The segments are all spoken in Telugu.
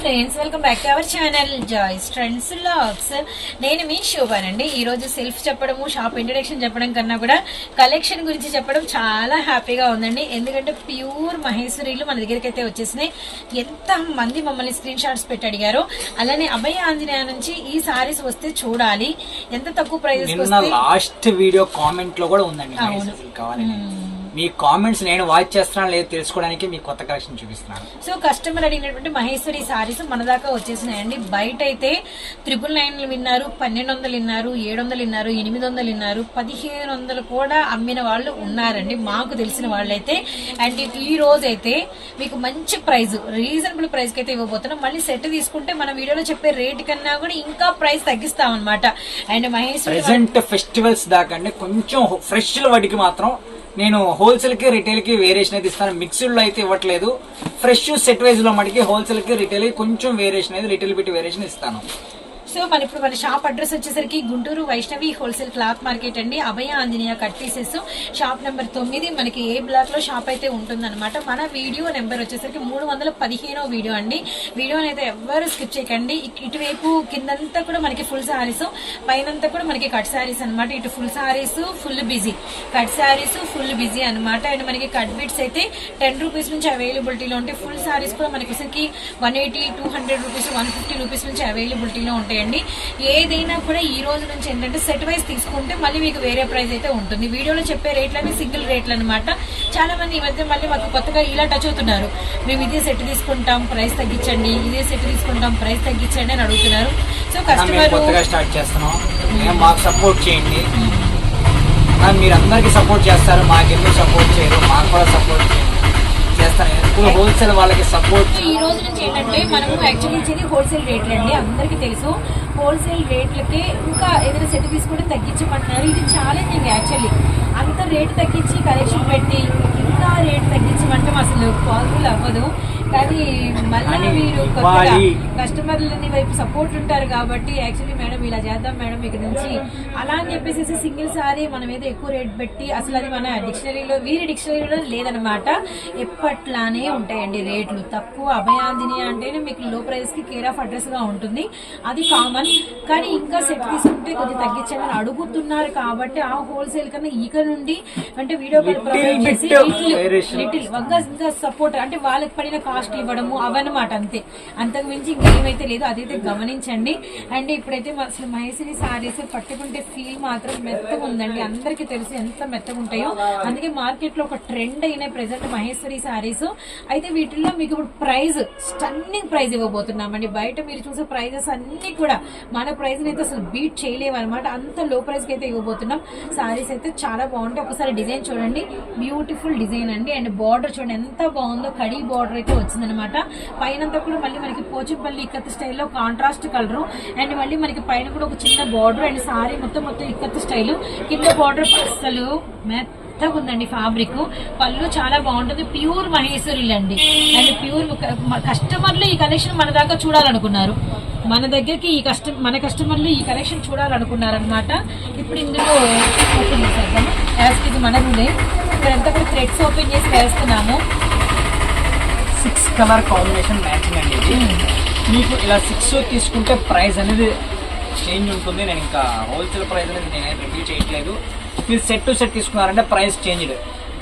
Friends welcome back to our channel Joy's Trends Logs. నేను మీ శోభానండి. ఈ రోజు సెల్ఫ్ చెప్పడము షాప్ ఇంట్రడక్షన్ చెప్పడం కన్నా కూడా కలెక్షన్ గురించి చెప్పడం చాలా హ్యాపీగా ఉందండి. ఎందుకంటే ప్యూర్ మహేశ్వరీలు మన దగ్గరికి అయితే వచ్చేసినాయి. ఎంత మంది మమ్మల్ని స్క్రీన్ షాట్స్ పెట్టి అడిగారు అలానే అభయ ఆంజనేయ నుంచి ఈ సారీస్ వస్తే చూడాలి. ఎంత తక్కువ ప్రైజెస్ లాస్ట్ వీడియో కామెంట్లో కూడా ఉందండి మీ కామెంట్స్ నేను వాచ్ చేస్తున్నాను లేదు తెలుసుకోవడానికి మీ కొత్త కలెక్షన్ చూపిస్తున్నాను. సో కస్టమర్ అడిగినటువంటి మహేశ్వరి సారీస్ మన దాకా వచ్చేసినాయండి. బయట అయితే త్రిపుల్ నైన్లు విన్నారు పన్నెండు వందలు విన్నారు ఏడు వందలు విన్నారు ఎనిమిది వందలు విన్నారు పదిహేను వందలు కూడా అమ్మిన వాళ్ళు ఉన్నారండి. మాకు తెలిసిన వాళ్ళైతే. అండ్ ఈ రోజు అయితే మీకు మంచి ప్రైస్ రీజనబుల్ ప్రైస్కి అయితే ఇవ్వబోతున్నాం. మళ్ళీ సెట్ తీసుకుంటే మన వీడియోలో చెప్పే రేట్ కన్నా కూడా ఇంకా ప్రైస్ తగ్గిస్తాం అనమాట అండ్ మహేశ్వరి ఫెస్టివల్స్ దాకా కొంచెం ఫ్రెష్ వాటికి మాత్రం నేను హోల్సేల్కి రిటైల్కి వేరియేషన్ అయితే ఇస్తాను. మిక్స్డ్లో అయితే ఇవ్వట్లేదు. ఫ్రెష్ సెట్ వైజ్లో మటుకి హోల్సేల్కి రిటైల్కి కొంచెం వేరియేషన్ అయితే రిటైల్ పెట్టి వేరియేషన్ ఇస్తాను. సో మన ఇప్పుడు మన షాప్ అడ్రస్ వచ్చేసరికి Guntur Vaishnavi wholesale cloth market అండి. Abhaya Anjaneya cut pieces shop number తొమ్మిది. మనకి ఏ బ్లాక్లో షాప్ అయితే ఉంటుందన్నమాట. మన వీడియో నెంబర్ వచ్చేసరికి మూడు వందల పదిహేనో వీడియో అండి. వీడియోని అయితే ఎవ్వరు స్కిప్ చేయకండి. ఇటువైపు కిందంతా కూడా మనకి ఫుల్ సారీస్ పైనంతా కూడా మనకి కట్ సారీస్ అన్నమాట. ఇటు full saris full busy. Cut saris full busy అన్నమాట. అండ్ మనకి కట్ బిట్స్ అయితే టెన్ రూపీస్ నుంచి అవైలబిలిటీలో ఉంటాయి. ఫుల్ సారీస్ కూడా మనకి one eighty two hundred rupees one fifty rupees నుంచి అవైలబిలిటీలో ఉంటాయండి ఏదైనా కూడా ఈ రోజు నుంచి ఏంటంటే సెట్ వైజ్ తీసుకుంటే మళ్ళీ మీకు వేరే ప్రైస్ అయితే ఉంటుంది. వీడియోలో చెప్పే రేట్లన్నీ సింగిల్ రేట్లు అనమాట చాలా మంది ఈ మధ్య మళ్ళీ మాకు కొత్తగా ఇలా టచ్ అవుతున్నారు. మేము ఇదే సెట్ తీసుకుంటాం ప్రైస్ తగ్గించండి ఇదే సెట్ తీసుకుంటాం ప్రైస్ తగ్గించండి అని అడుగుతున్నారు. సో కస్టమర్ స్టార్ట్ చేస్తున్నాం. మాకు సపోర్ట్ చేయండి. మీరు అందరికి సపోర్ట్ చేస్తారు. మాకు ఎందుకు సపోర్ట్ చేయరు? మాకు కూడా సపోర్ట్ చేయండి ఎక్కువ హోల్సేల్ వాళ్ళకి సపోర్ట్ ఈ రోజు నుంచి ఏంటంటే మనము యాక్చువల్లీ ఇచ్చేది హోల్సేల్ రేట్లు అండి అందరికీ తెలుసు. హోల్సేల్ రేట్లకి ఇంకా ఏదైనా సెట్ తీసుకుంటే తగ్గించమంటున్నారు. ఇది ఛాలెంజింగ్ యాక్చువల్లీ అంత రేటు తగ్గించి కలెక్షన్ పెట్టి ఇంకా రేట్ తగ్గించమంటే అసలు పాసిబుల్ అవ్వదు. కానీ మళ్ళీ మీరు కొత్తగా. కస్టమర్లని వైపు సపోర్ట్ ఉంటారు కాబట్టి యాక్చువల్లీ మేడం ఇలా చేద్దాం మేడం ఇక్కడ నుంచి. అలా అని చెప్పేసి సింగిల్ సారీ మనం ఏదో ఎక్కువ రేట్ పెట్టి అసలు అది మన డిక్షనరీలో వీరి డిక్షనరీలో లేదనమాట ఎప్పట్లానే ఉంటాయండి రేట్లు. తక్కువ అభయాంజని అంటేనే మీకు లో ప్రైస్కి కేర్ ఆఫ్ అడ్రస్గా ఉంటుంది. అది కామన్ కానీ ఇంకా సెట్ తీసుకుంటే కొంచెం తగ్గించండి అని అడుగుతున్నారు కాబట్టి ఆ హోల్సేల్ కన్నా ఇక నుండి అంటే వీడియో కాల్. లిటిల్ ఇంకా సపోర్ట్ అంటే వాళ్ళకి పడిన కాస్ట్ ఇవ్వడము అవన్నమాట అంతే. అంతకు మించి ఇంకేమైతే లేదు అదైతే గమనించండి. అండ్ ఇప్పుడైతే అసలు మహేశ్వరి సారీస్ పట్టుకుంటే ఫీల్ మాత్రం మెత్తగా ఉందండి. అందరికీ తెలుసు ఎంత మెత్తగా ఉంటాయో. అందుకే మార్కెట్లో ఒక ట్రెండ్ అయిన ప్రెసెంట్ మహేశ్వరి సారీస్. అయితే వీటిల్లో మీకు ఇప్పుడు ప్రైజ్ స్టన్నింగ్ ప్రైస్ ఇవ్వబోతున్నామండి. బయట మీరు చూసే ప్రైజెస్ అన్ని కూడా మన ప్రైస్ అయితే అసలు బీట్ చేయలేవు అనమాట అంత లో ప్రైస్కి అయితే ఇవ్వబోతున్నాం. సారీస్ అయితే చాలా బాగుంటాయి. ఒకసారి డిజైన్ చూడండి. బ్యూటిఫుల్ డిజైన్ అండి. అండ్ బార్డర్ చూడండి. ఎంత బాగుందో. కడీ బార్డర్ అయితే వచ్చిందనమాట పైనంతా కూడా మళ్ళీ మనకి పోచంపల్లి ఇక్కత్ స్టైల్లో కాంట్రాస్ట్ కలరు అండ్ మళ్ళీ మనకి పైన కూడా ఒక చిన్న బార్డర్ అండ్ సారీ మొత్తం మొత్తం ఇక్కత్ స్టైల్ కింద బార్డర్ అసలు మెత్తగా ఉందండి ఫ్యాబ్రిక్ పళ్ళు చాలా బాగుంటుంది. ప్యూర్ మహేశ్వరులు అండి. అండ్ ప్యూర్ కస్టమర్లు ఈ కలెక్షన్ మన దాకా చూడాలనుకున్నారు. మన దగ్గరికి ఈ కస్టమర్ మన కస్టమర్లు ఈ కలెక్షన్ చూడాలనుకున్నారనమాట ఇప్పుడు ఇందులో ఓపెన్ చేసేద్దాము. యాజ్ ఇది మనది రూలే ఇక్కడంతా కూడా థ్రెడ్స్ ఓపెన్ చేసి వేస్తున్నాము. సిక్స్ కలర్ కాంబినేషన్ మ్యాచింగ్ అండి ఇది. మీకు ఇలా సిక్స్ తీసుకుంటే ప్రైస్ అనేది చేంజ్ ఉంటుంది. నేను ఇంకా హోల్సేల్ ప్రైస్ అనేది నేను రివ్యూ చేయట్లేదు. మీరు సెట్ టు సెట్ తీసుకున్నారంటే ప్రైస్ చేంజ్డ్.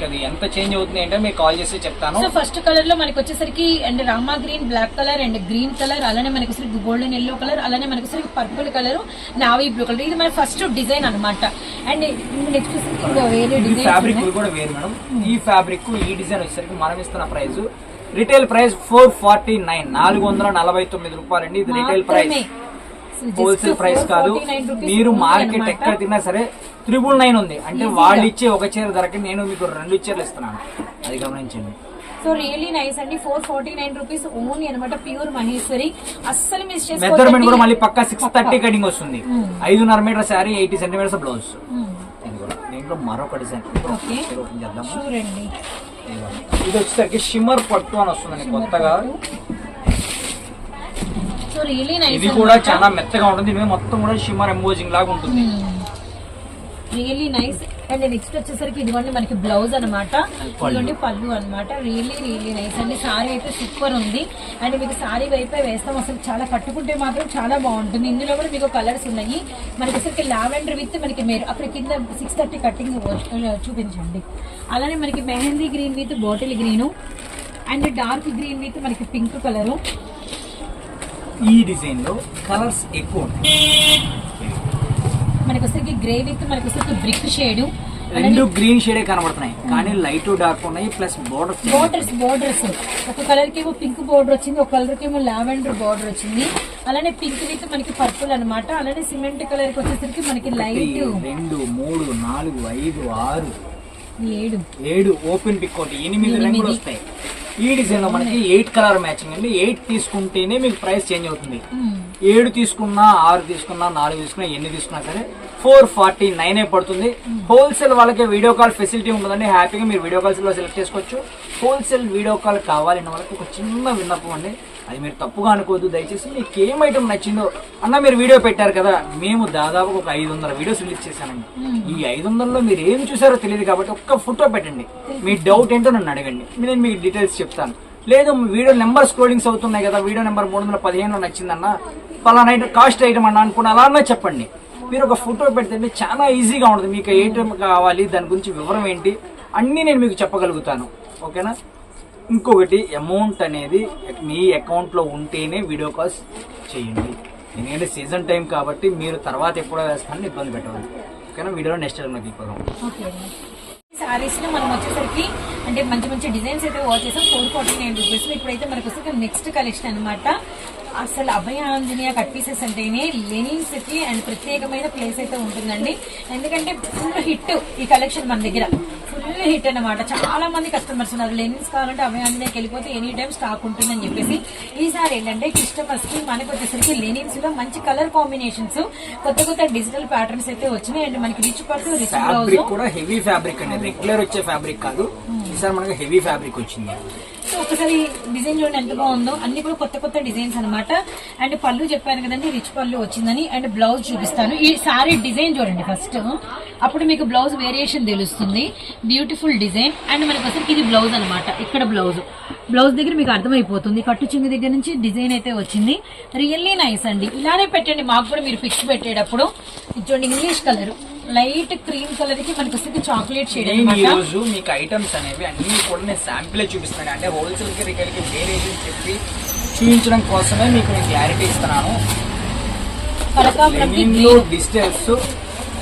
అది ఎంత చేంజ్ అవుతుంది అంటే మీకు కాల్ చేసి చెప్తాను. సో ఫస్ట్ కలర్లో మనకి వచ్చేసరికి and Rama green black colour and green colour అలానే మనకి వచ్చేసరికి గోల్డెన్ ఎల్లో కలర్ అలానే మనకి వచ్చేసరికి purple colour navy blue colour. ఇది మన ఫస్ట్ డిజైన్ అన్నమాట. అండ్ నెక్స్ట్ వేరే డిజైన్ ఫ్యాబ్రిక్ కూడా వేరు మేడం. ఈ ఫ్యాబ్రిక్ ఈ డిజైన్ వచ్చేసరికి మనం ఇస్తున్న price retail price four forty nine. నాలుగు వందల నలభై తొమ్మిది రూపాయలండి. ఇది రిటైల్ ప్రైస్. హోల్సేల్ ప్రైస్ కాదు. మీరు మార్కెట్ ఎక్కడ తిన్నా సరే త్రిబుల్ నైన్ ఉంది. అంటే వాళ్ళు ఇచ్చే ఒక చీర ధరకి నేను మీకు రెండు చీరలు ఇస్తున్నాను. అది గమనించండి. సో రియలీ నైస్ అండి. Four forty nine rupees only అనమాట ప్యూర్ మహేశ్వరి అస్సలు మిస్ మెజర్మెంట్ కూడా మళ్ళీ పక్కా సిక్స్ థర్టీ కటింగ్ వస్తుంది. ఐదున్నర metre sari eighty centimetres blouse కూడా దీంట్లో మరొక డిజైన్ ఓకే ఓపెన్ ఇది వచ్చేసరికి షిమ్మర్ పట్టు అని వస్తుందండి కొత్తగా. రియలీ ఇది కూడా చాలా మెత్తగా ఉంటుంది. మొత్తం కూడా షిమ్మర్ ఎంబోజింగ్ లాగా ఉంటుంది. రియల్లీ నైస్ అండ్ నెక్స్ట్ వచ్చేసరికి ఇదిగోండి మనకి బ్లౌజ్ అనమాట ఇదిగోండి పళ్ళు అనమాట రియల్లీ రియల్లీ నైస్ అండి సారీ అయితే సూపర్ ఉంది. అండ్ మీకు సారీ వైపే వేస్తాం. అసలు చాలా కట్టుకుంటే మాత్రం చాలా బాగుంటుంది. ఇందులో కూడా మీకు కలర్స్ ఉన్నాయి. మనకి అసలు లావెండర్ విత్ మనకి మీరు అక్కడ కింద సిక్స్ థర్టీ కటింగ్ చూపించండి. అలానే మనకి mehndi green with bottle green and dark green with మనకి పింక్ కలరు ఈ డిజైన్లో కలర్స్ ఎక్కువ ఉంటాయి మనకి వచ్చరికి గ్రే విత్ మనకి వచ్చరికి బ్రిక్ షేడ్ రెండు గ్రీన్ షేడే కనబడుతున్నాయి. కానీ లైట్ డార్క్ ఉన్నాయి ప్లస్ బోర్డర్ బోర్డర్స్ బోర్డర్స్ ఒక కలర్కి ఏమో పింక్ బోర్డర్ వచ్చింది ఒక కలర్కి ఏమో లావెండర్ బోర్డర్ వచ్చింది. అలానే పింక్ విత్ మనకి పర్పుల్ అన్నమాట. అలానే సిమెంట్ కలర్కి వచ్చేసరికి మనకి లైట్ రెండు మూడు నాలుగు ఐదు ఆరు ఏడు. ఏడు ఓపెన్ పిక్ ఒకటి ఎనిమిది రంగులు వస్తాయి. ఈ డిజైన్లో మనకి ఎయిట్ కలర్ మ్యాచింగ్ అండి. ఎయిట్ తీసుకుంటేనే మీకు ప్రైస్ చేంజ్ అవుతుంది. మ్మ్. ఏడు తీసుకున్నా ఆరు తీసుకున్నా నాలుగు తీసుకున్నా ఎన్ని తీసుకున్నా సరే ఫోర్ ఫార్టీ నైన్ పడుతుంది. హోల్సేల్ వాళ్ళకి వీడియో కాల్ ఫెసిలిటీ ఉంటుందండి హ్యాపీగా మీరు వీడియో కాల్స్లో సెలెక్ట్ చేసుకోవచ్చు. హోల్సేల్ వీడియో కాల్ కావాలన్న వాళ్ళకి ఒక చిన్న విన్నపం అండి. అది మీరు తప్పుగా అనుకోవద్దు. దయచేసి మీకు ఏం ఐటమ్ నచ్చిందో అన్న మీరు వీడియో పెట్టారు కదా మేము దాదాపు ఒక ఐదు వందల వీడియోస్ రిలీజ్ చేశానండి ఈ ఐదు వందలలో మీరు ఏం చూసారో తెలియదు కాబట్టి ఒక్క ఫోటో పెట్టండి. మీ డౌట్ ఏంటో నన్ను అడగండి. నేను మీకు డీటెయిల్స్ చెప్తాను. లేదు వీడియో నెంబర్ స్క్రోలింగ్స్ అవుతున్నాయి కదా వీడియో నెంబర్ మూడు వందల పదిహేను నచ్చిందన్న పలానా ఐటమ్ కాస్ట్ ఐటమ్ అన్న అనుకున్న అలా అన్నా చెప్పండి. మీరు ఒక ఫోటో పెడితే చాలా ఈజీగా ఉంటుంది. మీకు ఏ ఐటమ్ కావాలి దాని గురించి వివరం ఏంటి అన్నీ నేను మీకు చెప్పగలుగుతాను. ఓకేనా? ఇంకొకటి అమౌంట్ అనేది మీ అకౌంట్లో ఉంటేనే వీడియో కాల్స్ చేయండి. ఎందుకంటే సీజన్ టైం కాబట్టి మీరు తర్వాత ఎప్పుడో వేస్తానని ఇబ్బంది పెట్టవద్దు. ఓకేనా? వీడియోలో నెక్స్ట్ టైం వెళ్ళిపోదాం. ఓకే సారీస్ మనం వచ్చేసరికి అంటే మంచి మంచి డిజైన్స్ అయితే వాచ్ చేసాం. ఫోర్ ఫార్టీ నైన్ రూపీస్ ఇప్పుడైతే మనకు వస్తుంది. నెక్స్ట్ కలెక్షన్ అన్నమాట. అసలు అభయ ఆంజనేయ కట్ పీసెస్ అంటేనే లెనిన్స్కి అండ్ ప్రత్యేకమైన ప్లేస్ అయితే ఉంటుందండి. ఎందుకంటే ఫుల్ హిట్ ఈ కలెక్షన్ మన దగ్గర. ఫుల్ హిట్ అన్నమాట. చాలా మంది కస్టమర్స్ ఉన్నారు. లెనిన్స్ కావాలంటే అభయ ఆంజనేయకి వెళ్ళిపోతే ఎనీ టైం స్టాక్ ఉంటుందని చెప్పేసి ఈసారి ఏంటంటే కస్టమర్స్కి మనకి వచ్చేసరికి లెనిన్స్లో మంచి కలర్ కాంబినేషన్స్ కొత్త కొత్త డిజిటల్ ప్యాటర్న్స్ అయితే వచ్చినాయి. అండ్ మనకి రిచ్ పట్టు రిచ్ బ్లౌజ్ కూడా హెవీ ఫ్యాబ్రిక్ అండి. రెగ్యులర్ వచ్చే ఫ్యాబ్రిక్ కాదు. ఈసారి మనకి హెవీ ఫ్యాబ్రిక్ వచ్చింది. సో ఒకసారి డిజైన్ చూడండి ఎంత బాగుందో అన్ని కూడా కొత్త కొత్త డిజైన్స్ అనమాట అండ్ పళ్ళు చెప్పాను కదండి రిచ్ పళ్ళు వచ్చిందని. అండ్ బ్లౌజ్ చూపిస్తాను. ఈ సారీ డిజైన్ చూడండి ఫస్ట్. అప్పుడు మీకు బ్లౌజ్ వేరియేషన్ తెలుస్తుంది. Beautiful design. అండ్ మనకి అసలు ఇది బ్లౌజ్ అన్నమాట. ఇక్కడ బ్లౌజ్. బ్లౌజ్ దగ్గర మీకు అర్థమైపోతుంది. కట్టు చింగు దగ్గర నుంచి డిజైన్ అయితే వచ్చింది. రియల్లీ నైస్ అండి. ఇలానే పెట్టండి. మాకు కూడా మీరు ఫిక్స్ పెట్టేటప్పుడు. ఇది చూడండి ఇంగ్లీష్ కలర్ లైట్ క్రీమ్ కలర్కి మనకి వస్తుంది చాక్లెట్ షేడ్ ఈ రోజు మీకు ఐటమ్స్ అనేవి అన్ని కూడా నేను శాంపిల్ చూపిస్తాను అంటే హోల్సేల్కి రిటైల్కి చెప్పి చూపించడం కోసమే మీకు నేను క్లారిటీ ఇస్తున్నాను. డిజిటల్స్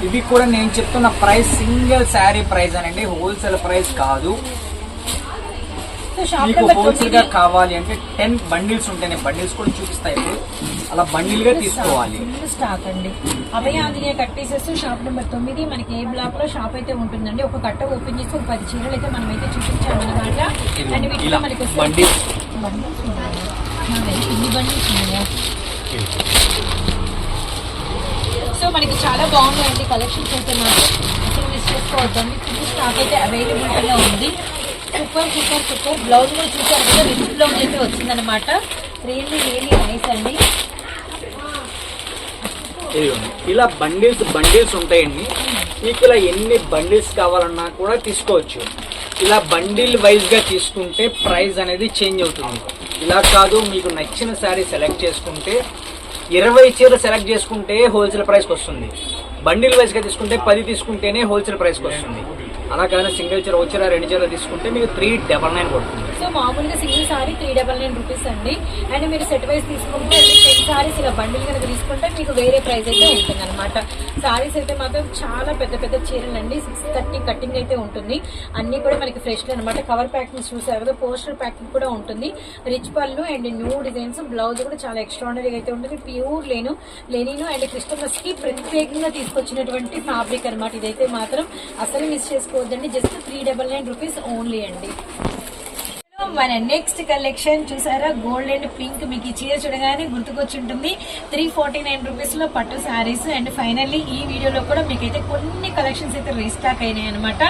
ఇవి కూడా నేను చెప్తున్న ప్రైస్ సింగిల్ శారీ ప్రైస్ అనండి. హోల్సేల్ ప్రైస్ కాదు. మీకు హోల్సేల్గా కావాలి అంటే టెన్ బండిల్స్ ఉంటాయి నేను బండిల్స్ కూడా చూపిస్తాయి ఇప్పుడు. అలా బండిల్గా తీసుకోవాలి. స్టాక్ అండి. Abhaya Anjaneya cut pieces shop number తొమ్మిది మనకి ఏ బ్లాక్లో షాప్ అయితే ఉంటుందండి ఒక కట్ట ఓపెన్ చేసి ఒక పది చీరలు అయితే మనం అయితే చూపించాము అనమాట అండ్ వీటిలో మనకి బండిల్స్ ఇన్ని బండిల్స్ ఉన్నాయా? సో మనకి చాలా బాగున్నాయండి కలెక్షన్స్ అయితే మాత్రం. అసలు మిస్ చేసుకోవద్దండి. స్టాక్ అయితే అవైలబిలిటీలో ఉంది. Super super super. బ్లౌజ్ కూడా చూసారు కదా రిచ్ బ్లౌజ్ అయితే వచ్చిందనమాట రియల్లీ రియల్లీ నైస్ అండి. ఇలా బండిల్స్ బండిల్స్ ఉంటాయండి. మీకు ఇలా ఎన్ని బండిల్స్ కావాలన్నా కూడా తీసుకోవచ్చు. ఇలా బండిల్ వైజ్గా తీసుకుంటే ప్రైస్ అనేది చేంజ్ అవుతుంది. ఇలా కాదు మీకు నచ్చిన శారీ సెలెక్ట్ చేసుకుంటే ఇరవై చీర సెలెక్ట్ చేసుకుంటే హోల్సేల్ ప్రైస్కి వస్తుంది. బండిల్ వైజ్గా తీసుకుంటే పది తీసుకుంటేనే హోల్సేల్ ప్రైస్కి వస్తుంది. అలా కానీ సింగిల్ చీర వచ్చిన రెండు చీర తీసుకుంటే మీకు త్రీ డబల్ నైన్ పడుతుంది. సో మామూలుగా single sari three double nine rupees అండి. అండ్ మీరు సెట్ వైజ్ తీసుకుంటే టెన్ సారీస్ ఇలా బండిల్ కనుక తీసుకుంటే మీకు వేరే ప్రైస్ అయితే ఉంటుంది అనమాట సారీస్ అయితే మాత్రం చాలా పెద్ద పెద్ద చీరలు అండి. సిక్స్ థర్టీ కటింగ్ అయితే ఉంటుంది. అన్ని కూడా మనకి ఫ్రెష్ అనమాట కవర్ ప్యాకింగ్ చూసారు కదా పోస్టర్ ప్యాకింగ్ కూడా ఉంటుంది. రిచ్ పళ్ళు అండ్ న్యూ డిజైన్స్ బ్లౌజ్ కూడా చాలా ఎక్స్ట్రాడనరీగా అయితే ఉంటుంది. ప్యూర్ లేను లెనిను అండ్ క్రిస్టమస్కి ప్రత్యేకంగా తీసుకొచ్చినటువంటి ఫ్యాబ్రిక్ అనమాట ఇదైతే మాత్రం అసలు మిస్ చేసుకోవద్దండి just three double nine rupees only అండి. మన నెక్స్ట్ కలెక్షన్ చూసారా? గోల్డ్ అండ్ పింక్ మీకు ఈ చీర చూడగానే గుర్తుకొచ్చి ఉంటుంది త్రీ ఫార్టీ నైన్ రూపీస్లో పట్టు శారీస్ అండ్ ఫైనల్లీ ఈ వీడియోలో కూడా మీకైతే కొన్ని కలెక్షన్స్ అయితే రీస్టాక్ అయినాయి అనమాట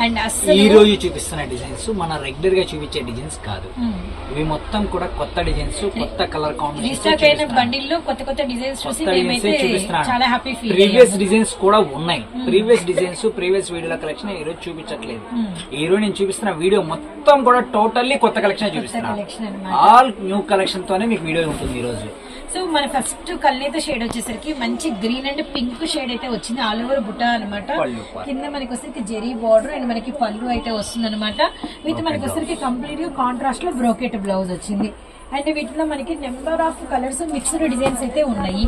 అండ్ ఈ అస్సలు రోజు చూపిస్తున్న డిజైన్స్ మన రెగ్యులర్గా చూపించే డిజైన్స్ కాదు. మ్మ్. ఇవి మొత్తం కూడా కొత్త డిజైన్స్ కొత్త కలర్ రీస్టాక్ అయిన కాంబినేషన్ బండిల్లో కొత్త కొత్త డిజైన్స్ చూసి మేమైతే చాలా హ్యాపీ ఫీల్ ప్రీవియస్ డిజైన్స్ కూడా ఉన్నాయి. ప్రీవియస్ డిజైన్స్ ప్రీవియస్ వీడియోల కలెక్షన్ ఈ రోజు చూపించట్లేదు. ఈ రోజు నేను చూపిస్తున్న వీడియో మొత్తం కూడా టోటల్లీ కొత్త కలెక్షన్ చూపిస్తున్నాను ఆల్ న్యూ కలెక్షన్ తోనే మీకు వీడియో ఉంటుంది ఈ రోజు. సో మన ఫస్ట్ కల్నేత షేడ్ వచ్చేసరికి మంచి గ్రీన్ అండ్ పింక్ షేడ్ అయితే వచ్చింది. ఆల్ ఓవర్ బుట్ట అనమాట. కింద మనకి వచ్చేసరికి జెరీ బార్డర్ అండ్ మనకి పళ్ళు అయితే వస్తుంది అనమాట విత్ మనకి వచ్చేసరికి కంప్లీట్గా కాంట్రాస్ట్లో బ్రోకెట్ బ్లౌజ్ వచ్చింది. అండ్ వీటిలో మనకి number of colours mixed designs అయితే ఉన్నాయి.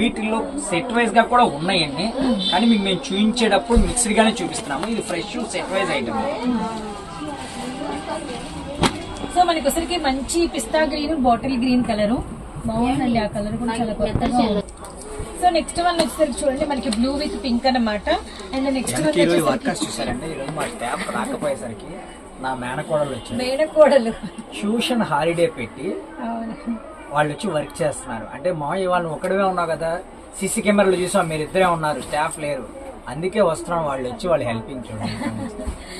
వీటిల్లో సెట్ వైజ్గా కూడా ఉన్నాయండి. కానీ మీకు మేము చూపించేటప్పుడు మిక్స్డ్ గానే చూపిస్తున్నాము. ఇది fresh set wise item so మనకి వచ్చేసరికి మంచి పిస్తా గ్రీన్ బాటిల్ గ్రీన్ కలర్. బాగుందండి ఆ కలర్ కూడా చాలా కొత్తగా ఉంది. సో నెక్స్ట్ వన్ వచ్చేసరికి చూడండి మనకి బ్లూ విత్ పింక్ అన్నమాట. అండ్ నెక్స్ట్ వన్ మా రాకపోయేసరికి నా మేనకోడలు వచ్చారు మేడకోడలు ట్యూషన్ హాలిడే పెట్టి వాళ్ళు వచ్చి వర్క్ చేస్తున్నారు. అంటే మామయ్య వాళ్ళు ఒక్కడమే ఉన్నావు కదా సీసీ కెమెరాలు చూసాం మీరు ఇద్దరే ఉన్నారు స్టాఫ్ లేరు. అందుకే వస్తున్నాం వాళ్ళు వచ్చి వాళ్ళు హెల్పింగ్ చూడండి.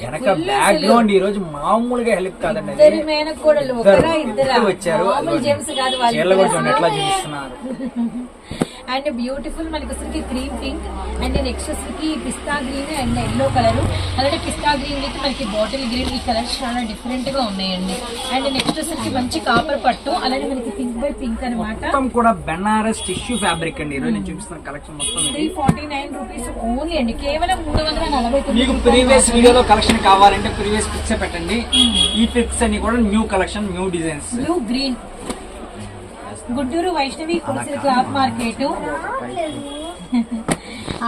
వెనక బ్యాక్గ్రౌండ్ ఈ రోజు మామూలుగా హెల్ప్ కాదండి. ఇద్దరు వచ్చారు. వాళ్ళు కూడా చూడండి ఎట్లా అండ్ బ్యూటిఫుల్ మనకి వచ్చరికి క్రీమ్ పింక్ అండ్ నెక్స్ట్ వచ్చరికి పిస్తా గ్రీన్ అండ్ ఎల్లో కలర్. అలాగే పిస్తా గ్రీన్ విత్ మనకి బాటిల్ గ్రీన్ ఈ కలర్స్ చాలా డిఫరెంట్గా ఉన్నాయండి. అండ్ నెక్స్ట్ వచ్చరికి మంచి కాపర్ పట్టు అలాగే మనకి పింక్ బై పింక్ అనమాట కూడా బెనారస్ టిష్యూ ఫ్యాబ్రిక్ అండి. నేను చూపిస్తున్న కలెక్షన్ మొత్తం three. Forty nine rupees only అండి. కేవలం మూడు వందల నలభై మీకు ప్రీవియస్ వీడియోలో కలెక్షన్ కావాలంటే ప్రీవియస్ పిక్స్ పెట్టండి. ఈ పిక్స్ అన్ని కూడా new collection new designs. Blue green Guntur Vaishnavi wholesale cloth market.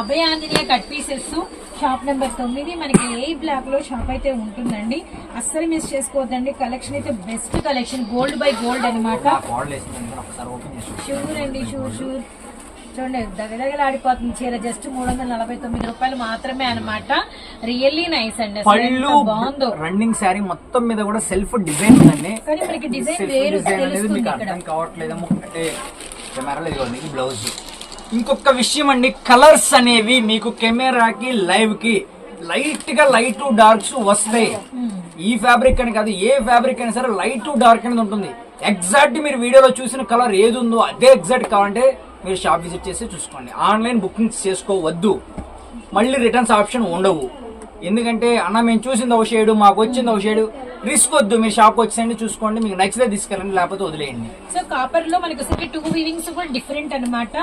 Abhaya Anjaneya cut pieces shop number తొమ్మిది. మనకి ఏ బ్లాక్లో షాప్ అయితే ఉంటుందండి. అస్సలు మిస్ చేసుకోవద్దండి. కలెక్షన్ అయితే best collection. Gold by gold అనమాట షూర్ అండి షూర్ షూర్. చూడండి దగదగలాడిపోతుంది చీర. జస్ట్ మూడు వందల నలభై తొమ్మిది రూపాయలు మాత్రమే అనమాట రియల్లీ నైస్ అండి. పళ్ళు బాగుందో. రన్నింగ్ శారీ మొత్తం మీద కూడా సెల్ఫ్ డిజైన్ ఉందండి. కానీ మనకి డిజైన్ సెల్ఫ్ వేరు డిజైన్ అనేది తెలుస్తుంది మీకు ఇక్కడ. అర్థం కావట్లేదేమో అంటే కెమెరాలో ఇదిగోండి ఇది బ్లౌజ్ ఇంకొక విషయం అండి కలర్స్ అనేవి మీకు కెమెరాకి లైవ్కి లైట్గా లైట్ డార్క్స్ వస్తాయి. ఈ ఫ్యాబ్రిక్ అని కాదు ఏ ఫ్యాబ్రిక్ అయినా సరే లైట్ డార్క్ అనేది ఉంటుంది. ఎగ్జాక్ట్ మీరు వీడియోలో చూసిన కలర్ ఏది ఉందో అదే ఎగ్జాక్ట్ కావాలంటే మీరు షాప్ విజిట్ చేసి చూసుకోండి. ఆన్లైన్ బుకింగ్స్ చేసుకోవద్దు. మళ్ళీ రిటర్న్స్ ఆప్షన్ ఉండవు. ఎందుకంటే అన్న మేము చూసింది ఒక షేడు మాకు వచ్చింది ఒక షేడు రిస్క్ వద్దు మీరు షాప్ వచ్చేయండి చూసుకోండి మీకు నచ్చితే తీసుకెళ్ళండి లేకపోతే వదిలేయండి. సో కాపర్లో మనకి వచ్చేసరికి టూ వీవింగ్స్ కూడా డిఫరెంట్ అన్నమాట.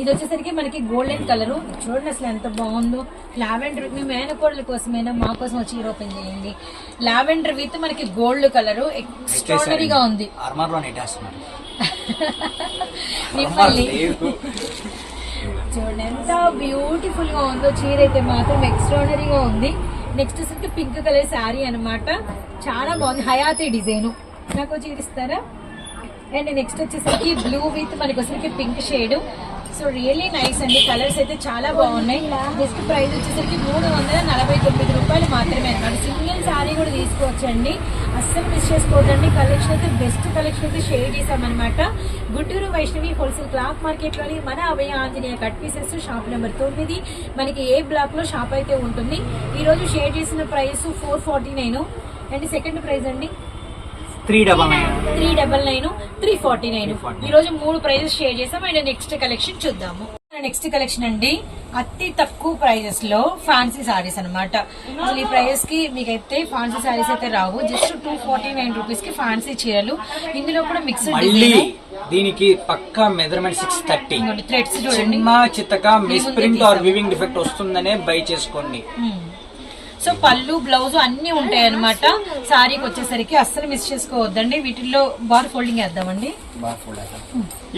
ఇది వచ్చేసరికి మనకి గోల్డెన్ కలర్ చూడండి అసలు ఎంత బాగుందో. లావెండర్ మీ మేనకోడల కోసమైనా మా కోసం వచ్చి ఓపెన్ చేయండి. లావెండర్ విత్ మనకి గోల్డ్ కలర్ ఎక్స్ట్రాడనరీగా ఉంది. లో చూడండి ఎంత బ్యూటిఫుల్గా ఉందో చీర అయితే మాత్రం ఎక్స్ట్రాడనరీగా ఉంది. నెక్స్ట్ వచ్చేసరికి పింక్ కలర్ శారీ అన్నమాట. చాలా బాగుంది. హయాతి డిజైన్ నాకు చీర ఇస్తారా? అండ్ నెక్స్ట్ వచ్చేసరికి బ్లూ విత్ మనకి వచ్చేసరికి pink shade so really nice అండి. కలర్స్ అయితే చాలా బాగున్నాయి. జస్ట్ ప్రైస్ వచ్చేసరికి మూడు వందల నలభై తొమ్మిది రూపాయలు అనమాట శారీ తీసుకోవచ్చండి అస్సలు మిస్ చేసుకోవద్దండి కలెక్షన్ అయితే బెస్ట్ కలెక్షన్ అయితే షేర్ చేసామన్నమాట గుంటూరు వైష్ణవి హోల్సేల్ క్లాత్ మార్కెట్లోని మన Abhaya Anjaneya cut pieces shop number తొమ్మిది. మనకి ఏ బ్లాక్లో షాప్ అయితే ఉంటుంది? ఈ రోజు షేర్ చేసిన price four forty nine and second price అండి? Three double nine three double nine three forty nine ఈ రోజు మూడు ప్రైజెస్ షేర్ చేసాం అండ్ నెక్స్ట్ కలెక్షన్ చూద్దాము. నెక్స్ట్ కలెక్షన్ అండి. అతి తక్కువ ప్రైజెస్లో ఫ్యాన్సీ సారీస్ అన్నమాట. అసలు ఈ ప్రైజెస్కి మీకైతే ఫ్యాన్సీ సారీస్ అయితే రావు. జస్ట్ టూ ఫార్టీ నైన్ రూపీస్కి ఫ్యాన్సీ చీరలు. ఇందులో కూడా మిక్స్డ్ మళ్ళీ దీనికి పక్కా మెజర్మెంట్ సిక్స్ థర్టీ థ్రెడ్స్ చూడండి. చిత్తక miss print or weaving defect వస్తుందనే బై చేసుకోండి. సో పళ్ళు బ్లౌజ్ అన్ని ఉంటాయి అనమాట సారీకి వచ్చేసరికి అస్సలు మిస్ చేసుకోవద్దండి. వీటిల్లో బార్ ఫోల్డింగ్ వేద్దామండి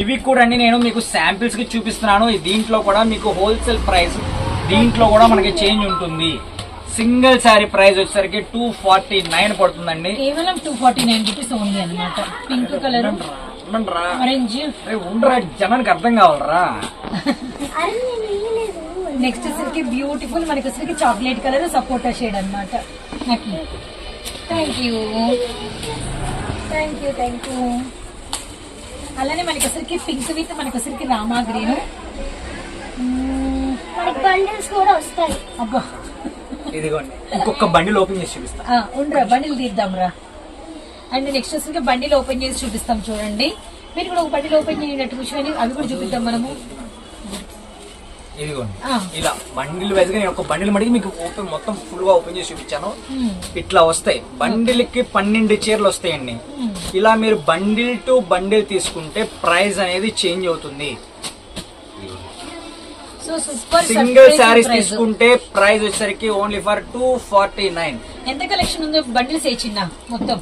ఇవి కూడా అండి నేను మీకు శాంపిల్స్కి చూపిస్తున్నాను. దీంట్లో కూడా మీకు హోల్సేల్ ప్రైస్ దీంట్లో కూడా మనకి చేంజ్ ఉంటుంది. సింగిల్ శారీ ప్రైస్ వచ్చేసరికి టూ ఫార్టీ నైన్ పడుతుందండి. కేవలం టూ ఫార్టీ నైన్ రూపీస్ ఉంది అనమాట పింక్ కలర్ ఉండరా జనానికి అర్థం కావాలరా. నెక్స్ట్ వచ్చరికి బ్యూటిఫుల్ మనకి వచ్చరికి చాక్లెట్ కలర్ సపోటా షేడ్ అనమాట thank you thank you thank you అలానే మనకి అసలుకి పింక్ విత్ మనకి అసలుకి రామా గ్రీన్. బండిల్స్ కూడా వస్తాయి. అబ్బా. ఇదిగోండి. ఇంకొక బండిల్ ఓపెన్ చేసి చూపిస్తా. ఆ, ఉండరా బండిలు తీద్దాం రా అండ్ నెక్స్ట్ వచ్చేసరికి బండిలు ఓపెన్ చేసి చూపిస్తాం చూడండి. మీరు కూడా ఒక బండిలు ఓపెన్ చేయనట్టు కూర్చొని అవి కూడా చూపిద్దాం మనము. ఇదిగోండి. ఇలా బండిల్ వైజ్గా నేను ఒక బండిల్ మడిగి మీకు ఓపెన్ మొత్తం ఫుల్గా ఓపెన్ చేసి చూపించాను. ఇట్లా వస్తాయి. బండిల్కి పన్నెండు చీరలు వస్తాయండి. ఇలా మీరు బండిల్ టు బండిల్ తీసుకుంటే ప్రైస్ అనేది చేంజ్ అవుతుంది. సింగిల్ శారీస్ తీసుకుంటే ప్రైస్ వచ్చేసరికి only for two forty nine ఎంత కలెక్షన్ ఉందో బండిల్స్ ఏ చిన్న మొత్తం.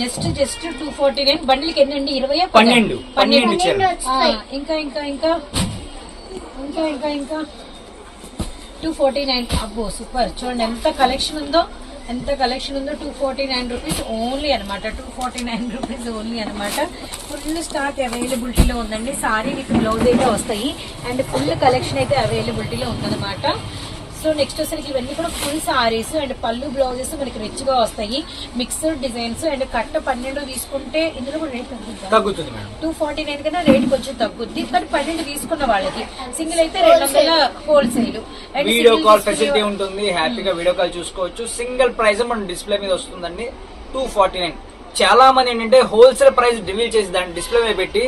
Just just two forty nine బండిల్కి ఎన్ని అండి ఇరవై పన్నెండు. పన్నెండు ఇంకా ఇంకా ఇంకా. ఇంకా ఇంకా ఇంకా. టూ ఫార్టీ నైన్ అబ్బో సూపర్ చూడండి ఎంత కలెక్షన్ ఉందో ఎంత కలెక్షన్ ఉందో two forty nine rupees only అనమాట two forty nine rupees only అనమాట ఫుల్ స్టాక్ అవైలబిలిటీలో ఉందండి. సారీ మీకు బ్లౌజ్ అయితే వస్తాయి. అండ్ ఫుల్ కలెక్షన్ అయితే అవైలబిలిటీలో ఉందన్నమాట. సో నెక్స్ట్ వచ్చరికి ఇవన్నీ కూడా ఫుల్ సారీస్ అండ్ పళ్ళు బ్లౌజెస్ మనకి రిచ్గా వస్తాయి. మిక్స్డ్ డిజైన్స్ అండ్ కట్ట పన్నెండు తీసుకుంటే ఇందులో కూడా రేట్ తగ్గుతుందా తగ్గుతుంది మేడం. టూ ఫార్టీ నైన్ కన్నా రేట్ కొంచెం తగ్గుద్ది. కానీ పన్నెండు తీసుకున్న వాళ్ళకి సింగిల్ అయితే రెండు వందల wholesale and video call facility ఉంటుంది. హ్యాపీగా వీడియో కాల్ చూసుకోవచ్చు. సింగిల్ ప్రైస్ మన డిస్ప్లే మీద వస్తుందండి. టూ ఫార్టీ నైన్ చాలా మంది ఏంటంటే హోల్సేల్ ప్రైస్ డివీల్ చేసి దాన్ని డిస్ప్లే మీద పెట్టి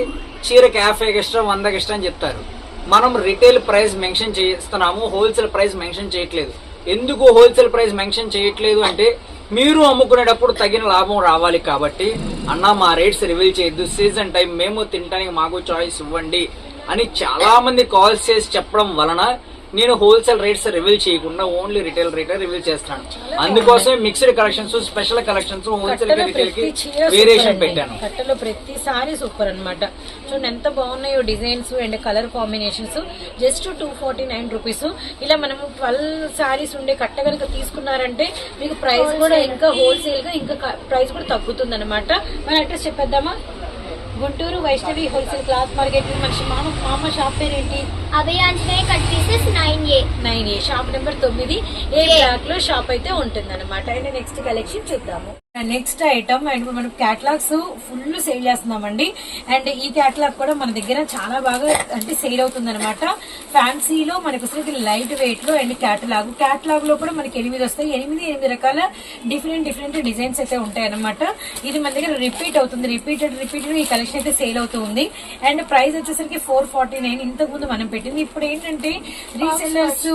చీరకి యాభై ఎక్స్ట్రా వందకి ఎక్స్ట్రా అని చెప్తారు. మనం రిటైల్ ప్రైస్ మెన్షన్ చేస్తున్నాము హోల్సేల్ ప్రైస్ మెన్షన్ చేయట్లేదు. ఎందుకు హోల్సేల్ ప్రైస్ మెన్షన్ చేయట్లేదు అంటే మీరు అమ్ముకునేటప్పుడు తగిన లాభం రావాలి కాబట్టి అన్న మా రేట్స్ రివీల్ చేయొద్దు సీజన్ టైం మేము తినడానికి మాకు చాయిస్ ఇవ్వండి అని చాలా మంది కాల్స్ చేసి చెప్పడం వలన నేను హోల్సేల్ రేట్స్ రివీల్ చేయకుండా ఓన్లీ రిటైల్ రేట్ రివీల్ చేస్తాను. అందుకోసం mixed collections special collections wholesale రిటైల్కి variation. పెట్టాను. కట్టలో ప్రతి సారీ సూపర్ అన్నమాట. చూడండి ఎంత బాగున్నాయో designs and colour combinations just two forty nine rupees ఇలా మనము ట్వెల్వ్ సారీస్ ఉండే కట్ట కనుక తీసుకున్నారంటే మీకు ప్రైస్ కూడా ఇంకా హోల్సేల్గా ఇంకా ప్రైస్ కూడా తగ్గుతుంది అనమాట మన address చెప్పేద్దామా? Guntur Vaishnavi wholesale cloth market మనిషి మామ మామ షాప్ పేరు ఏంటి? Cut pieces nine A. Nine A. Shop number తొమ్మిది. ఏ బ్లాక్లో షాప్ అయితే ఉంటుంది అనమాట అండ్ నెక్స్ట్ కలెక్షన్ చూద్దాము. నెక్స్ట్ ఐటమ్ అండ్ మనం క్యాటలాగ్స్ ఫుల్ సేల్ చేస్తున్నామండి. అండ్ ఈ క్యాటలాగ్ కూడా మన దగ్గర చాలా బాగా అంటే సేల్ అవుతుంది అనమాట ఫ్యాన్సీలో మనకు వచ్చేసరికి లైట్ వెయిట్లో అండ్ క్యాటలాగ్ క్యాటలాగ్లో కూడా మనకి ఎనిమిది వస్తాయి. ఎనిమిది ఎనిమిది రకాల డిఫరెంట్ డిఫరెంట్ డిజైన్స్ అయితే ఉంటాయి అనమాట ఇది మన దగ్గర రిపీట్ అవుతుంది. రిపీటెడ్ రిపీటెడ్ ఈ కలెక్షన్ అయితే సేల్ అవుతూ ఉంది. అండ్ ప్రైస్ వచ్చేసరికి ఫోర్ ఫార్టీ నైన్ ఇంతకు ముందు మనం పెట్టింది. ఇప్పుడు ఏంటంటే resellers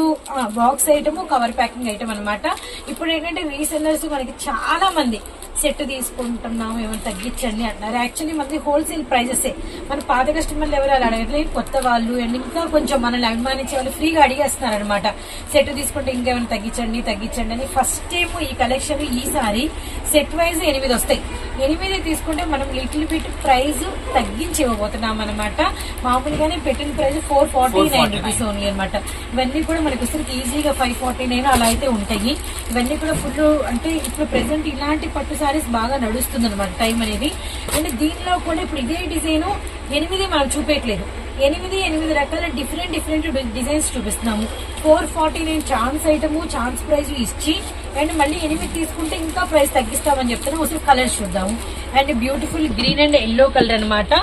box item cover packing item అన్నమాట. ఇప్పుడు ఏంటంటే రీసెల్లర్స్ మనకి చాలా మంది సెట్ తీసుకుంటున్నాం ఏమైనా తగ్గించండి అంటున్నారు యాక్చువల్లీ మనకి హోల్సేల్ ప్రైజెస్ మన పాత కస్టమర్లు ఎవరు అలా అడగట్లేదు కొత్త వాళ్ళు అండ్ ఇంకా కొంచెం మనల్ని అభిమానించే వాళ్ళు ఫ్రీగా అడిగేస్తున్నారు అనమాట సెట్ తీసుకుంటే ఇంకేమైనా తగ్గించండి తగ్గించండి అని ఫస్ట్ టైం ఈ కలెక్షన్ ఈసారి సెట్ వైజ్ ఎనిమిది వస్తాయి. ఎనిమిది తీసుకుంటే మనం లిటిల్ బిట్ ప్రైస్ తగ్గించి ఇవ్వబోతున్నాం అనమాట మామూలుగానే పెట్టిన price four forty nine rupees only అనమాట ఇవన్నీ కూడా మనకి వచ్చరికి ఈజీగా ఫైవ్ ఫార్టీ నైన్ అలా అయితే ఉంటాయి. ఇవన్నీ కూడా ఫుల్ అంటే ఇప్పుడు ప్రెసెంట్ ఇలాంటి పట్టు సారీస్ బాగా నడుస్తుంది అనమాట టైం అనేది. అండ్ దీనిలో కూడా ఇప్పుడు ఇదే డిజైన్ ఎనిమిది మనం చూపేయట్లేదు. ఎనిమిది ఎనిమిది రకాల డిఫరెంట్ డిఫరెంట్ డిజైన్స్ చూపిస్తున్నాము. Four forty nine chance item chance price ఇచ్చి అండ్ మళ్ళీ ఎనిమిది తీసుకుంటే ఇంకా ప్రైస్ తగ్గిస్తామని చెప్తున్నాం. ఒకసారి కలర్స్ చూద్దాము and beautiful green and yellow colour అనమాట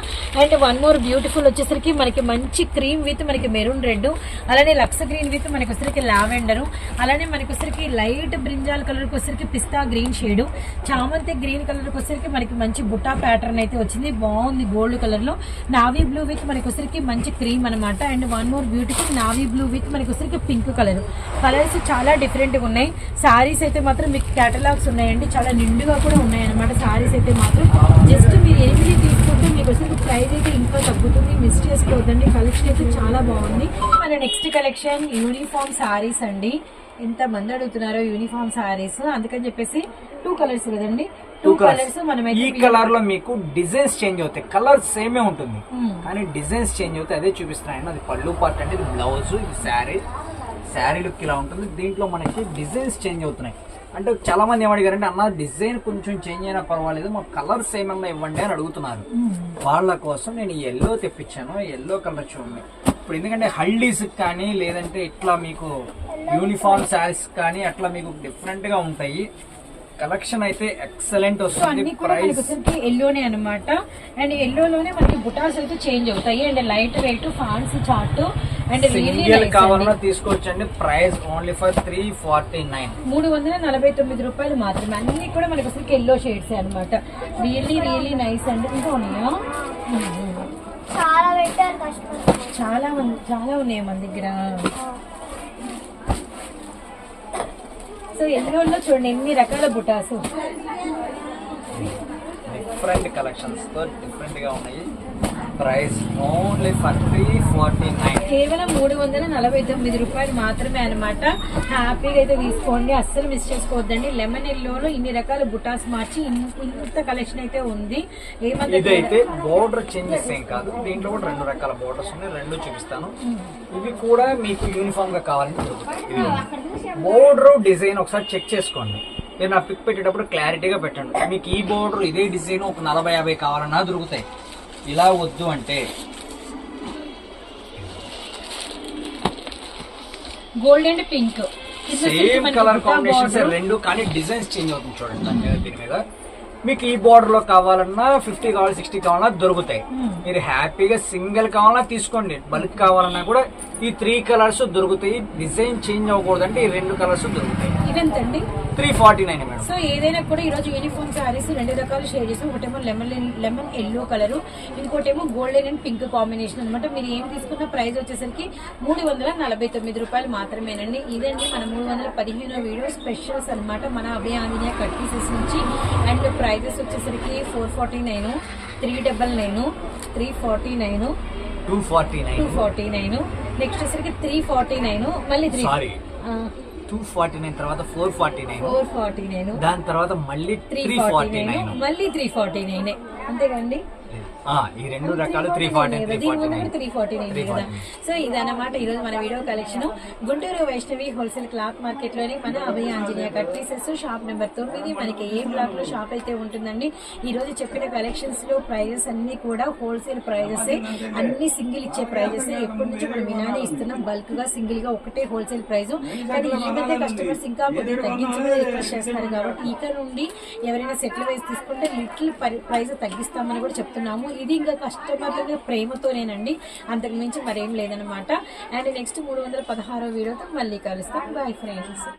అండ్ వన్ మోర్ బ్యూటిఫుల్ వచ్చేసరికి మనకి మంచి క్రీమ్ విత్ మనకి మెరూన్ రెడ్ అలానే లక్స్ గ్రీన్ విత్ మనకి వచ్చరికి లావెండర్ అలానే మనకి వచ్చరికి లైట్ బ్రింజాల్ కలర్కి వచ్చరికి పిస్తా గ్రీన్ షేడ్ చామంతి గ్రీన్ కలర్కి వచ్చరికి మనకి మంచి బుట్టా ప్యాటర్న్ అయితే వచ్చింది. బాగుంది గోల్డ్ కలర్లో నావీ బ్లూ విత్ మనకి వచ్చరికి మంచి క్రీమ్ అనమాట and one more beautiful navy blue with మనకి వచ్చరికి పింక్ కలర్. కలర్స్ చాలా డిఫరెంట్గా ఉన్నాయి. సారీస్ అయితే మాత్రం మీకు కేటలాగ్స్ ఉన్నాయండి. చాలా నిండుగా కూడా ఉన్నాయి అనమాట సారీస్ అయితే మాత్రం. జస్ట్ మీరు ఎనిమిది తీసుకుంటే మీకు వచ్చరికి ప్రైస్ అయితే ఇంకా తగ్గుతుంది. మిస్ చేసుకోవద్దండి. కలెక్షన్ అయితే చాలా బాగుంది. మన నెక్స్ట్ కలెక్షన్ యూనిఫామ్ సారీస్ అండి. ఎంత మంది అడుగుతున్నారో యూనిఫామ్ సారీస్ అందుకని చెప్పేసి టూ కలర్స్ కదండి. టూ కలర్స్ కలర్స్ ఈ కలర్లో మీకు డిజైన్స్ చేంజ్ అవుతాయి. కలర్ సేమే ఉంటుంది. మ్మ్. కానీ డిజైన్స్ చేంజ్ అవుతాయి. అదే చూపిస్తున్నాను. అది పళ్ళు పార్ట్ అంటే ఇది బ్లౌజ్ ఇది శారీ శారీ లుక్ ఇలా ఉంటుంది. దీంట్లో మనకి డిజైన్స్ చేంజ్ అవుతున్నాయి. అంటే చాలా మంది ఏమడిగారంటే అన్న డిజైన్ కొంచెం చేంజ్ అయినా పర్వాలేదు మాకు కలర్స్ ఏమన్నా ఇవ్వండి అని అడుగుతున్నారు. వాళ్ళ కోసం నేను ఎల్లో తెప్పించాను. ఎల్లో కలర్ చూడండి. ఇప్పుడు ఎందుకంటే హల్డీస్ కానీ లేదంటే ఇట్లా మీకు యూనిఫామ్ శారీస్ కానీ అట్లా మీకు డిఫరెంట్గా ఉంటాయి. కలెక్షన్ అయితే ఎక్సలెంట్ వస్తుంది. ప్రైస్ ఎల్లోనే అనమాట అండ్ ఎల్లోలోనే మనకి బుటాస్ అయితే చేంజ్ అవుతాయి. And light weight fancy chart single కావాలన్నా తీసుకోవచ్చండి. Price only for three forty nine మూడు వందల నలభై తొమ్మిది రూపాయలు మాత్రమే. అన్ని కూడా మనకి అసలు ఎల్లో షేడ్స్ అనమాట రియల్లీ రియల్లీ నైస్ అండి. ఇంకా ఉన్నాయా? చాలా చాలా మంది చాలా ఉన్నాయి మన దగ్గర? సో ఎల్లోలో చూడండి ఎన్ని రకాల బుటాస్? డిఫరెంట్ కలెక్షన్స్తో డిఫరెంట్గా ఉన్నాయి. Price only for three forty nine. కేవలం మూడు వందల నలభై తొమ్మిది రూపాయలు మాత్రమే అనమాట హ్యాపీగా అయితే తీసుకోండి. అస్సలు మిస్ చేసుకోవద్దండి. లెమన్ ఎల్లోలో ఇన్ని రకాల బుటాస్ మార్చి ఇంత కలెక్షన్ అయితే ఉంది. ఏమంటే ఇదైతే బోర్డర్ చేంజెస్ ఏం కాదు. దీంట్లో కూడా రెండు రకాల బోర్డర్స్ ఉన్నాయి. రెండు చూపిస్తాను. ఇవి కూడా మీకు యూనిఫామ్గా దొరుకుతాయి బోర్డర్ డిజైన్ ఒకసారి చెక్ చేసుకోండి. మీరు నా పిక్ పెట్టేటప్పుడు క్లారిటీగా పెట్టండి. మీకు ఈ బోర్డర్ ఇదే డిజైన్ ఒక నలభై యాభై కావాలన్నా దొరుకుతాయి. ఇలా వద్దు అంటే gold and pink same colour combinations రెండు కానీ డిజైన్స్ చేంజ్ అవుతుంది చూడండి దాని మీద దీని మీద. మీకు ఈ బోర్డర్లో కావాలన్నా ఫిఫ్టీ కావాలి సిక్స్టీ కావాలన్నా దొరుకుతాయి. మీరు హ్యాపీగా సింగిల్ కావాలన్నా తీసుకోండి. బల్క్ కావాలన్నా కూడా ఈ త్రీ కలర్స్ దొరుకుతాయి. డిజైన్ చేంజ్ అవ్వకూడదంటే ఈ రెండు కలర్స్ దొరుకుతాయి. ఇవెంతండి three forty nine madam. So ఏదైనా కూడా ఈరోజు యూనిఫామ్ శారీస్ రెండు రకాల షేడ్ చేసి ఒకటేమో లెమన్ లెమన్ ఎల్లో కలర్ ఇంకోటేమో గోల్డెన్ అండ్ పింక్ కాంబినేషన్ అనమాట మీరు ఏం తీసుకున్న ప్రైస్ వచ్చేసరికి మూడు వందల నలభై తొమ్మిది రూపాయలు మాత్రమేనండి. ఇదండి మన మూడు వందల పదిహేను వీడియో స్పెషల్స్ అనమాట మన అభయ ఆంజనేయ కట్ పీసెస్ నుంచి. అండ్ ప్రైజెస్ వచ్చేసరికి four forty nine three double nine three forty nine two forty two nine forty nine next వచ్చేసరికి త్రీ ఫార్టీ నైన్ మళ్ళీ త్రీ టూ ఫార్టీ నైన్ తర్వాత four forty nine four forty nine దాని తర్వాత మళ్ళీ త్రీ త్రీ ఫార్టీ నైన్ మళ్ళీ త్రీ ఫార్టీ నైన్ అంతేగాండి ఈ రెండు రకాలు త్రీ ఫార్టీ త్రీ సో ఇదన్నమాట ఈ రోజు మన video collection. Guntur Vaishnavi wholesale cloth మార్కెట్లోని మన Abhaya Anjaneya cut pieces shop number తొమ్మిది. మనకి ఏ బ్లాక్లో షాప్ అయితే ఉంటుందండి ఈ రోజు చెప్పిన కలెక్షన్స్లో ప్రైజెస్ అన్ని కూడా హోల్సేల్ ప్రైజెస్. అన్ని సింగిల్ ఇచ్చే ప్రైజెస్. ఎప్పటి నుంచి మనం వినానే ఇస్తున్నాం. బల్క్గా సింగిల్గా ఒకటే హోల్సేల్ ప్రైస్ కానీ ఈ మధ్య కస్టమర్స్ ఇంకా కొద్దిగా తగ్గించమని రిక్వెస్ట్ చేస్తున్నారు కాబట్టి ఇక నుండి ఎవరైనా సెటిల్ వైజ్ తీసుకుంటే లిటిల్ ప్రైస్ తగ్గిస్తామని కూడా చేస్తున్నాము. ఇది ఇంకా కస్టమర్ల ప్రేమతోనేనండి. అంతకుమించి మరేం లేదనమాట అండ్ నెక్స్ట్ మూడు వందల పదహారో వీడియోతో మళ్ళీ కలుస్తాం. Bye friends